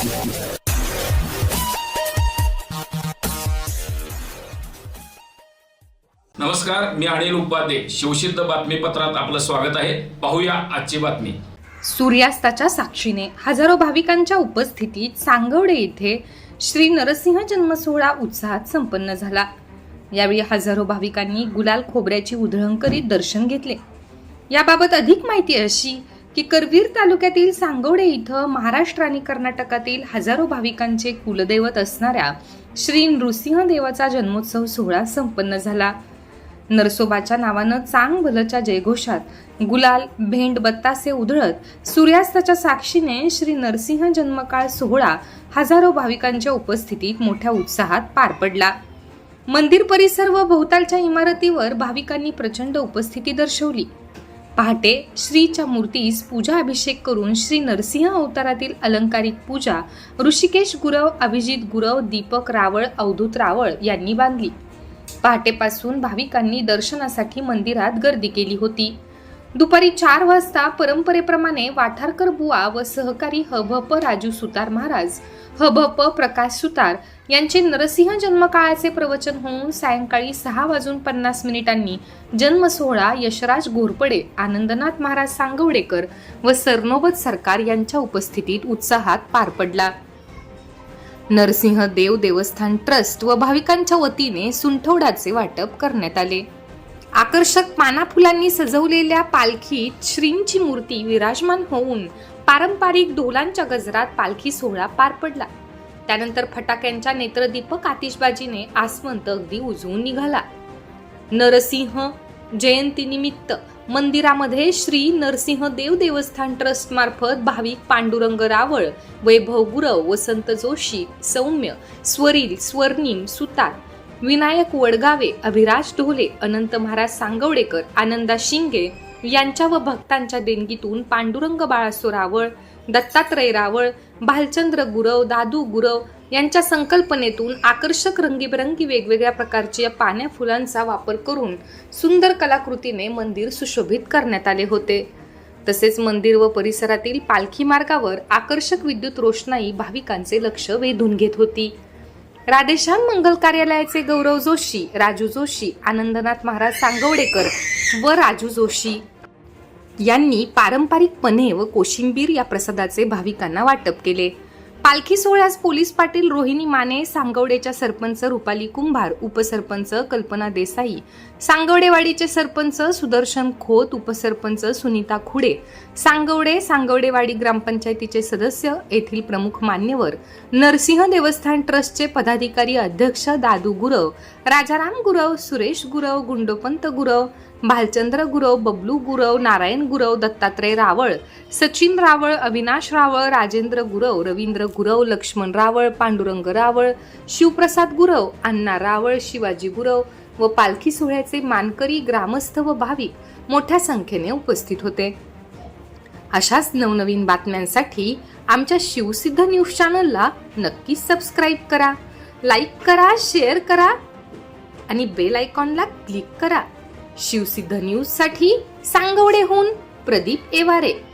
नमस्कार मी अनिल उपाध्ये. शिवसिद्ध बातमीपत्रात आपलं स्वागत आहे. पाहूया आजची बातमी. सूर्यास्ताच्या साक्षीने हजारो भाविकांच्या उपस्थितीत सांगवडे येथे श्री नरसिंह जन्म सोहळा उत्साहात संपन्न झाला. यावेळी हजारो भाविकांनी गुलाल खोबऱ्याची उधळण करीत दर्शन घेतले. याबाबत अधिक माहिती अशी की करवीर तालुक्यातील सांगवडे इथं महाराष्ट्र आणि कर्नाटकातील हजारो भाविकांचे कुलदैवत असणाऱ्या श्री नृसिंह देवाचा जन्मोत्सव सोहळा संपन्न झाला. नरसोबाच्या नावानं चांग भलच्या जयघोषात गुलाल भेंड बत्तासे उधळत सूर्यास्ताच्या साक्षीने श्री नरसिंह जन्मकाळ सोहळा हजारो भाविकांच्या उपस्थितीत मोठ्या उत्साहात पार पडला. मंदिर परिसर व भोवतालच्या इमारतीवर भाविकांनी प्रचंड उपस्थिती दर्शवली. पहाटे श्रीच्या मूर्तीस पूजा अभिषेक करून श्री नरसिंह अवतारातील अलंकारिक पूजा ऋषिकेश गुरव अभिजित गुरव दीपक रावळ अवधूत रावळ यांनी बांधली. पहाटेपासून भाविकांनी दर्शनासाठी मंदिरात गर्दी केली होती. दुपारी चार वाजता परंपरेप्रमाणे वाठारकर बुवा व सहकारी हभप राजू सुतार महाराज हभप प्रकाश सुतार यांचे नरसिंह जन्मकाळाचे प्रवचन होऊन सायंकाळी सहा वाजून पन्नास मिनिटांनी जन्मसोहळा यशराज घोरपडे आनंदनाथ महाराज सांगवडेकर व सरनोबत सरकार यांच्या उपस्थितीत उत्साहात पार पडला. नरसिंह देव देवस्थान ट्रस्ट व भाविकांच्या वतीने सुंठवड्याचे वाटप करण्यात आले. आकर्षक पाना फुलांनी सजवलेल्या पालखीत श्रींची मूर्ती विराजमान होऊन पारंपरिक ढोलांच्या गजरात पालखी सोहळा पार पडला. त्यानंतर फटाक्यांच्या नेत्रदीपक आतिषबाजीने आसमंत अगदी उजवून निघाला. नरसिंह जयंतीनिमित्त मंदिरामध्ये श्री नरसिंह देव देवस्थान ट्रस्ट मार्फत भाविक पांडुरंग रावळ वैभव गुरव वसंत जोशी सौम्य स्वरील स्वर्णिम सुतार विनायक वडगावे अभिराज ढोले अनंत महाराज सांगवडेकर आनंदा शिंगे यांच्या व भक्तांच्या देणगीतून पांडुरंग बाळासो रावळ दत्तात्रय रावळ भालचंद्र गुरव दादू गुरव यांच्या संकल्पनेतून आकर्षक रंगीबेरंगी वेगवेगळ्या प्रकारच्या पाण्या फुलांचा वापर करून सुंदर कलाकृतीने मंदिर सुशोभित करण्यात आले होते. तसेच मंदिर व परिसरातील पालखी मार्गावर आकर्षक विद्युत रोषणाई भाविकांचे लक्ष वेधून घेत होती. राधेश्याम मंगल कार्यालयाचे गौरव जोशी राजू जोशी आनंदनाथ महाराज सांगवडेकर व राजू जोशी यांनी पारंपरिकपणे व कोशिंबीर या प्रसादाचे भाविकांना वाटप केले. पालखी सोहळ्यास पोलीस पाटील रोहिणी माने सांगवडेच्या सरपंच रुपाली कुंभार उपसरपंच कल्पना देसाई सांगवडेवाडीचे सरपंच सुदर्शन खोत उपसरपंच सुनीता खुडे सांगवडे सांगवडेवाडी ग्रामपंचायतीचे सदस्य येथील प्रमुख मान्यवर नरसिंह देवस्थान ट्रस्टचे पदाधिकारी अध्यक्ष दादू गुरव राजाराम गुरव सुरेश गुरव गुंडोपंत गुरव भालचंद्र गुरव बबलू गुरव नारायण गुरव दत्तात्रय रावळ सचिन रावळ अविनाश रावळ राजेंद्र गुरव रवींद्र गुरव लक्ष्मण रावळ पांडुरंग रावळ शिवप्रसाद गुरव अण्णा रावळ शिवाजी गुरव व पालखी सोहळ्याचे मानकरी ग्रामस्थ व भाविक मोठ्या संख्येने उपस्थित होते. अशाच नवनवीन बातम्यांसाठी आमच्या शिवसिद्ध न्यूज चॅनलला नक्की सबस्क्राईब करा लाईक करा शेअर करा आणि बेल आयकॉनला क्लिक करा. शिवसिद्ध न्यूजसाठी सांगवडेहून प्रदीप एवारे.